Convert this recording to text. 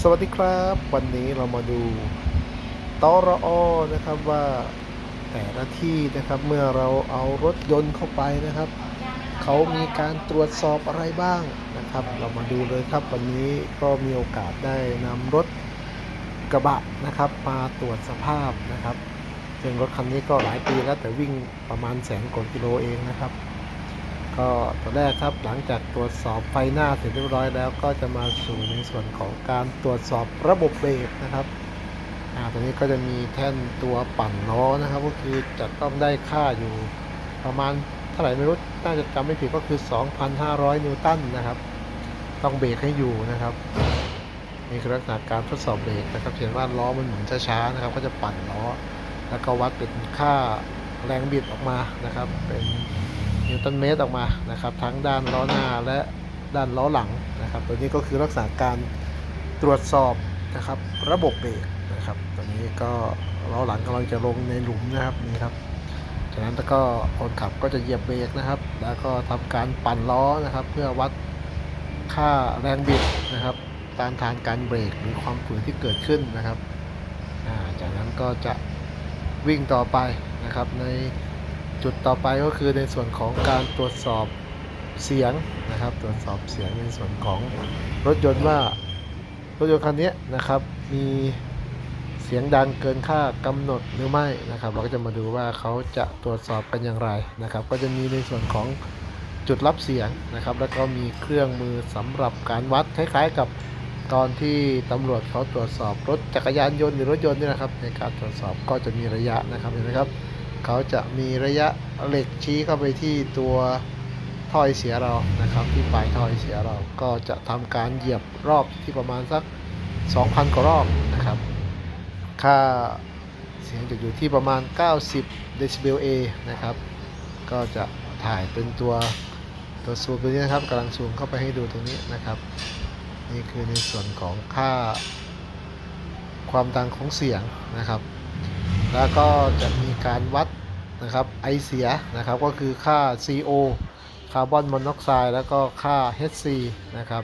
สวัสดีครับ วันนี้เรามาดูตอรอนะครับว่าแต่ละที่นะครับเมื่อเราเอารถยนต์เข้าไปนะครับ เขามีการตรวจสอบอะไรบ้างนะครับ เรามาดูเลยครับ วันนี้ก็มีโอกาสได้นำรถกระบะนะครับ มาตรวจสภาพนะครับซึ่งรถคันนี้ก็หลายปีแล้วแต่วิ่งประมาณแสนกว่ากิโลเองนะครับ ก็ตัวแรกครับหลังจากตรวจสอบไฟหน้าเสร็จเรียบร้อยแล้วก็จะมาสู่ในส่วนของการตรวจสอบระบบเบรกนะครับอ่าตัวนี้ก็จะมีแท่นตัวปั่นล้อนะครับ ก็คือจะต้องได้ค่าอยู่ประมาณเท่าไหร่ไม่รู้น่าจะจำไม่ผิดก็คือ 2,500 นิวตันนะครับ ต้องเบรกให้อยู่นะครับนี่คือลักษณะการทดสอบเบรกนะครับเห็นว่าล้อมันหมุนช้าๆนะครับ ก็จะปั่นล้อ แล้วก็วัดเป็นค่าแรงบิดออกมานะครับ เป็น นิวตันเมตรออกมานะครับ ทั้งด้านล้อหน้าและด้านล้อหลังนะครับ ตัวนี้ก็คือลักษณะการตรวจสอบนะครับ ระบบเบรกนะครับตัวนี้ก็ล้อหลังกำลังจะลงในหลุมนะครับนี่ครับจากนั้นแล้วก็คนขับก็จะเหยียบเบรกนะครับ แล้วก็ทำการปั่นล้อนะครับ เพื่อวัดค่าแรงบิดนะครับต้านทานการเบรกหรือความฝืนที่เกิดขึ้นนะครับ จากนั้นก็จะวิ่งต่อไปนะครับใน จุดต่อไปก็คือในส่วนของการตรวจสอบเสียงนะครับ ตรวจสอบเสียงในส่วนของรถยนต์ว่ารถยนต์คันนี้นะครับ มีเสียงดังเกินค่ากำหนดหรือไม่นะครับ เราก็จะมาดูว่าเขาจะตรวจสอบกันอย่างไรนะครับ ก็จะมีในส่วนของจุดรับเสียงนะครับ แล้วก็มีเครื่องมือสำหรับการวัดคล้ายๆกับตอนที่ตำรวจเขาตรวจสอบรถจักรยานยนต์หรือรถยนต์นี่นะครับ ในการตรวจสอบก็จะมีระยะนะครับเห็นไหมครับ เขาจะมีระยะเหล็กชี้เข้าไปที่ตัวท่อไอเสียเรานะครับ ที่ปลายท่อไอเสียเราก็จะทำการเหยียบรอบที่ประมาณสัก 2,000 กว่ารอบนะครับ ค่าเสียงจะอยู่ที่ประมาณ 90เดซิเบล A นะครับ ก็จะถ่ายเป็นตัวตัวซูมตัวนี้นะครับกำลังซูมเข้าไปให้ดูตรงนี้นะครับ นี่คือในส่วนของค่าความดังของเสียงนะครับ แล้วก็จะมีการวัด นะครับไอเสียนะครับก็คือค่า CO คาร์บอนมอนอกไซด์แล้วก็ค่า HC นะครับ